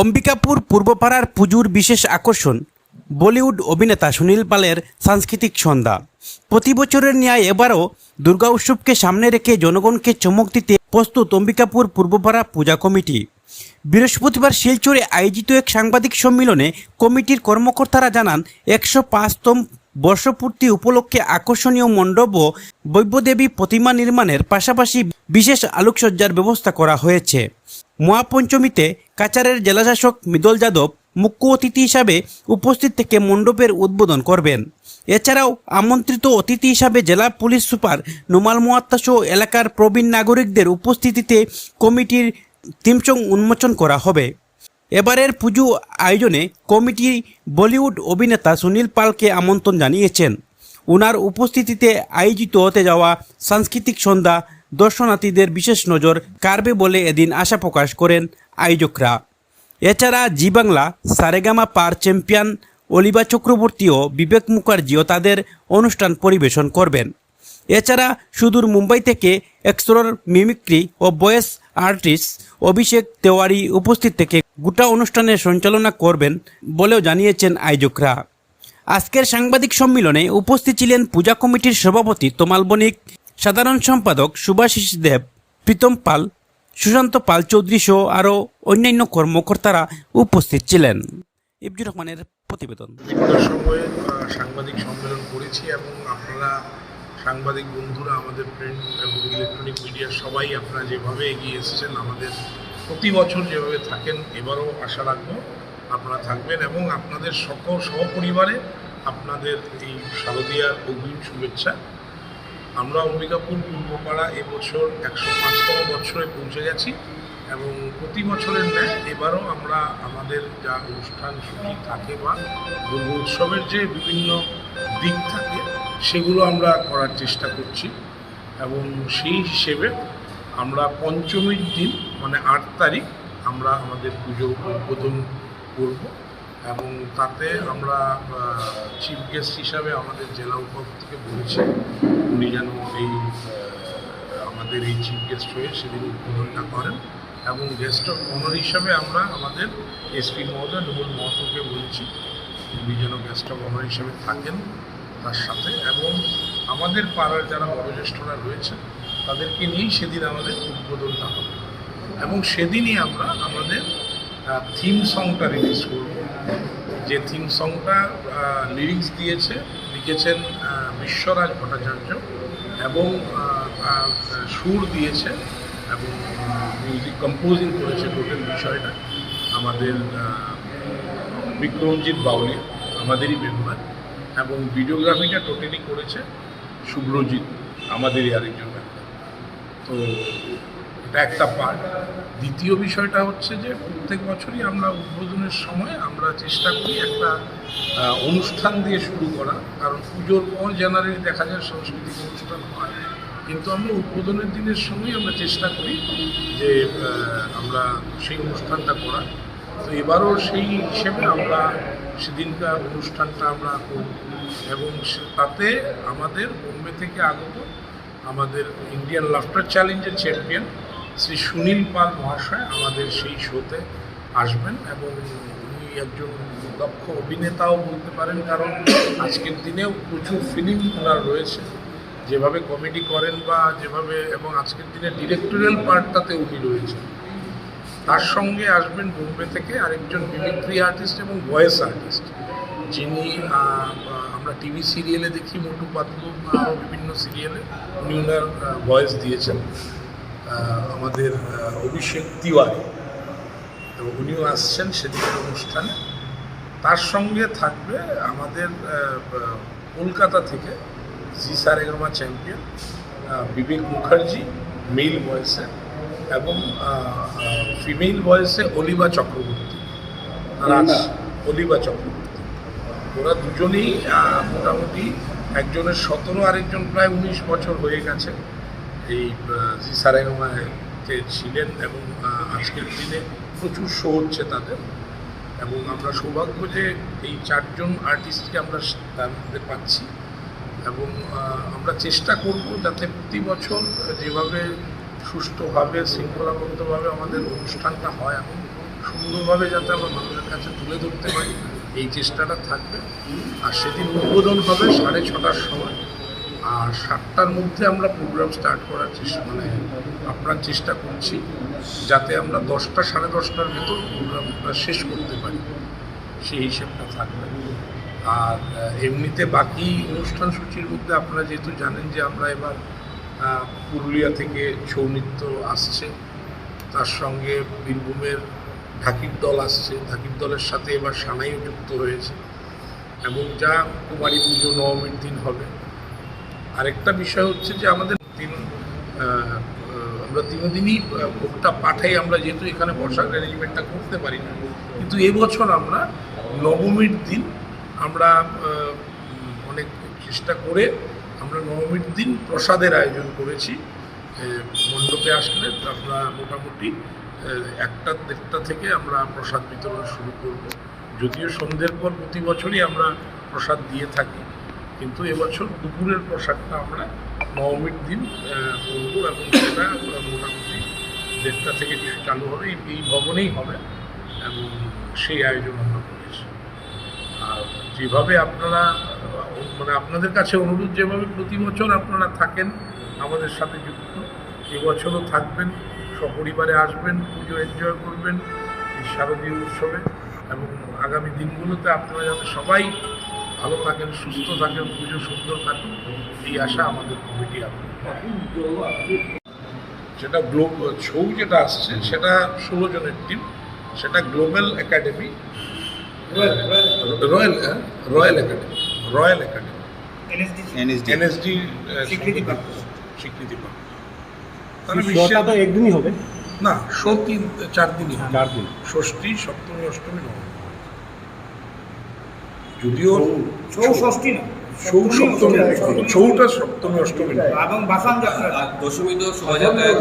অম্বিকাপুর পূর্বপাড়ার পুজোর বিশেষ আকর্ষণ, বলিউড অভিনেতা সুনীল পালের সাংস্কৃতিক সন্ধ্যা। প্রতি বছরের ন্যায় এবারও দুর্গা উৎসবকে সামনে রেখে জনগণকে চমক দিতে প্রস্তুত অম্বিকাপুর পূর্বপাড়া পূজা কমিটি। বৃহস্পতিবার শিলচরে আয়োজিত এক সাংবাদিক সম্মেলনে কমিটির কর্মকর্তারা জানান, একশো পাঁচতম বর্ষপূর্তি উপলক্ষে আকর্ষণীয় মণ্ডপ ও বৈব্যদেবী প্রতিমা নির্মাণের পাশাপাশি বিশেষ আলোকসজ্জার ব্যবস্থা করা হয়েছে। মহাপঞ্চমীতে কাচারের জেলাশাসক মৃদল যাদব মুখ্য অতিথি হিসাবে উপস্থিত থেকে মণ্ডপের উদ্বোধন করবেন। এছাড়াও আমন্ত্রিত অতিথি হিসাবে জেলা পুলিশ সুপার নোমাল মোয়াত্তা সহ এলাকার প্রবীণ নাগরিকদের উপস্থিতিতে কমিটির থিমসং উন্মোচন করা হবে। এবারের পুজো আয়োজনে কমিটি বলিউড অভিনেতা সুনীল পালকে আমন্ত্রণ জানিয়েছেন। ওনার উপস্থিতিতে আয়োজিত হতে যাওয়া সাংস্কৃতিক সন্ধ্যা দর্শনার্থীদের বিশেষ নজর কারবে বলে এদিন আশা প্রকাশ করেন আয়োজকরা। এছাড়া জি বাংলা সারেগামা পার চ্যাম্পিয়ন অলিবা চক্রবর্তী ও বিবেক মুখার্জিও তাদের অনুষ্ঠান পরিবেশন করবেন। এছাড়া সুদূর মুম্বাই থেকে এক্সরোর মিমিক্রি ও বয়েস আর্টিস্ট অভিষেক তেওয়ারি উপস্থিত থেকে গোটা অনুষ্ঠানের সঞ্চালনা করবেন বলেও জানিয়েছেন আয়োজকরা। আজকের সাংবাদিক সম্মেলনে উপস্থিত ছিলেন পূজা কমিটির সভাপতি তমাল বণিক সাধারণ সম্পাদক সুভাষিস দেব, প্রীতম পাল, সুশান্ত পাল চৌধুরী সহ আরও অন্যান্য কর্মকর্তারা উপস্থিত ছিলেন। ইবজুর রহমানের প্রতিবেদন। সাংবাদিক সম্মেলন করেছি এবং আপনারা, সাংবাদিক বন্ধুরা, আমাদের প্রিন্ট এবং ইলেকট্রনিক মিডিয়া সবাই আপনারা যেভাবে এগিয়ে এসেছেন, আমাদের প্রতি বছর যেভাবে থাকেন, এবারও আশা রাখব আপনারা থাকবেন এবং আপনাদের সকল সহপরিবারে আপনাদের এই শারদীয়ার অগ্রিম শুভেচ্ছা। আমরা অম্বিকাপুর, পূর্বপাড়া এবছর একশো পাঁচতম বছরে পৌঁছে গেছি এবং প্রতি বছরের ন্যায় এবারও আমরা আমাদের যা অনুষ্ঠান সূচি থাকে বা দুর্গা উৎসবের যে বিভিন্ন দিক থাকে, সেগুলো আমরা করার চেষ্টা করছি এবং সেই হিসেবে আমরা পঞ্চমীর দিন মানে আট তারিখ, আমরা আমাদের পুজো উদ্বোধন করব। এবং তাতে আমরা চিফ গেস্ট হিসাবে আমাদের জেলা উপাধ্যক্ষ থেকে বলেছি। উনি যেন এই আমাদের এই চিফ গেস্ট হয়ে সেদিন উদ্বোধনটা করেন এবং গেস্ট অফ অনার হিসাবে আমরা আমাদের এসপি মহোদয় নুমুল মহতোকে বলছি। উনি যেন গেস্ট অফ অনার হিসাবে থাকেন তার সাথে এবং আমাদের পাড়ার যারা বয়োজ্যেষ্ঠরা রয়েছে, তাদেরকে নিয়েই সেদিন আমাদের উদ্বোধনটা হবে। এবং সেদিনই আমরা আমাদের থিম সংটা রিলিজ করব। যে থিম সংটা লিরিক্স দিয়েছে, লিখেছেন বিশ্বরাজ ভট্টাচার্য এবং সুর দিয়েছে এবং মিউজিক কম্পোজিং করেছে টোটাল বিষয়টা আমাদের বিক্রমজিৎ বাউলি, আমাদেরই বেগুনার এবং ভিডিওগ্রাফিটা টোটালি করেছে শুভ্রজিৎ, আমাদেরই আরেকজন তো এটা একটা পার্ট দ্বিতীয় বিষয়টা হচ্ছে যে, প্রত্যেক বছরই আমরা উদ্বোধনের সময় আমরা চেষ্টা করি একটা অনুষ্ঠান দিয়ে শুরু করা। কারণ পুজোর পর জেনারেলি দেখা যায় সাংস্কৃতিক অনুষ্ঠান হয়। কিন্তু আমরা উদ্বোধনের দিনের সময় আমরা চেষ্টা করি যে আমরা সেই অনুষ্ঠানটা করা তো এবারও সেই হিসেবে আমরা সেদিনকার অনুষ্ঠানটা আমরা করব। এবং তাতে আমাদের বোম্বে থেকে আগত আমাদের ইন্ডিয়ান লাফটার চ্যালেঞ্জের চ্যাম্পিয়ন শ্রী সুনীল পাল মহাশয় আমাদের সেই শোতে আসবেন এবং উনি একজন দক্ষ অভিনেতাও বলতে পারেন, কারণ আজকের দিনেও প্রচুর ফিল্ম ওনার রয়েছে। যেভাবে কমেডি করেন বা যেভাবে এবং আজকের দিনে ডিরেক্টোরিয়াল পার্টটাতে উনি রয়েছেন। তার সঙ্গে আসবেন বোম্বে থেকে আরেকজন মিমিক্রি আর্টিস্ট এবং ভয়েস আর্টিস্ট যিনি আমরা টিভি সিরিয়ালে দেখি, মোটু পাতলু বা বিভিন্ন সিরিয়ালে উনি ওনার ভয়েস দিয়েছেন। আমাদের অভিষেক তিওয়ারি। তো উনিও আসছেন সেদিনের অনুষ্ঠানে। তার সঙ্গে থাকবে আমাদের কলকাতা থেকে Zee Saregama champion Bibek Mukherjee male ভয়েসে এবং ফিমেল ভয়েসে অলিবা চক্রবর্তী। অলিভা চক্রবর্তী। ওরা দুজনেই মোটামুটি একজনের সতেরো আরেকজন প্রায় উনিশ বছর হয়ে গেছে। এই জি সারেগামাতে ছিলেন এবং আজকের দিনে প্রচুর শো হচ্ছে তাদের এবং আমরা সৌভাগ্য যে এই চারজন আর্টিস্টকে আমরা তার মধ্যে পাচ্ছি এবং আমরা চেষ্টা করব যাতে প্রতি বছর যেভাবে সুষ্ঠুভাবে, শৃঙ্খলাবদ্ধভাবে আমাদের অনুষ্ঠানটা হয় এবং সুন্দরভাবে যাতে আমরা মানুষের কাছে তুলে ধরতে পারি, এই চেষ্টাটা থাকবে। আর সেদিন উদ্বোধন হবে সাড়ে ছটার সময়। আর সাতটার মধ্যে আমরা প্রোগ্রাম স্টার্ট করার চেষ্টা মানে আপনার চেষ্টা করছি, যাতে আমরা দশটা সাড়ে দশটার ভেতর প্রোগ্রামটা শেষ করতে পারি। সেই হিসেবটা থাকবে। আর এমনিতে বাকি অনুষ্ঠান সূচির মধ্যে আপনারা যেহেতু জানেন যে আমরা এবার পুরুলিয়া থেকে ছৌ নৃত্য আসছে। তার সঙ্গে বীরভূমের ঢাকির দল আসছে। ঢাকির দলের সাথে এবার সানাইও যুক্ত হয়েছে। এবং যা কুমারী পুজো, নবমীর দিন হবে। আরেকটা বিষয় হচ্ছে যে আমাদের তিন আমরা তিনদিনই ভোগটা পাঠাই, আমরা যেহেতু এখানে বসার অ্যারেঞ্জমেন্টটা করতে পারি না, কিন্তু এবছর আমরা নবমীর দিন আমরা অনেক চেষ্টা করে আমরা নবমীর দিন প্রসাদের আয়োজন করেছি মণ্ডপে আসলে আমরা মোটামুটি একটা দেড়টা থেকে আমরা প্রসাদ বিতরণ শুরু করব, যদিও সন্ধ্যের পর প্রতি বছরই আমরা প্রসাদ দিয়ে থাকি। কিন্তু এবছর দুপুরের প্রসাদটা আমরা নবমীর দিন করব এবং সেটা মোটামুটি দেড়টা থেকে চালু হবে এই ভবনেই হবে এবং সেই আয়োজন আমরা করেছি। আর যেভাবে আপনারা মানে আপনাদের কাছে অনুরোধ, যেভাবে প্রতি বছর আপনারা থাকেন, আমাদের সাথে যুক্ত, এবছরও থাকবেন, সপরিবারে আসবেন, পুজো এনজয় করবেন, এই শারদীয় উৎসবে এবং আগামী দিনগুলোতে আপনারা যাতে সবাই ভালো থাকেন সুস্থ থাকেন পুজো সুন্দর কাটুন এই আশা আমাদের কমিটি যেটা গ্লোব ছৌ যেটা আসছে সেটা ষোলো জনের টিম সেটা global academy royal royal academy royal academy NSD NSD স্বীকৃতি প্রাপ্ত। স্বীকৃতি তো একদিনই হবে। না শো তিন চার দিনই চার দিন। ষষ্ঠী সপ্তমী অষ্টমী নবমী। যদিও চৌষষ্ঠী না ছৌ সপ্তমী ছৌটা সপ্তমী অষ্টমী এবং বাসান যাত্রা। দশমী তো শোভাযাত্রায়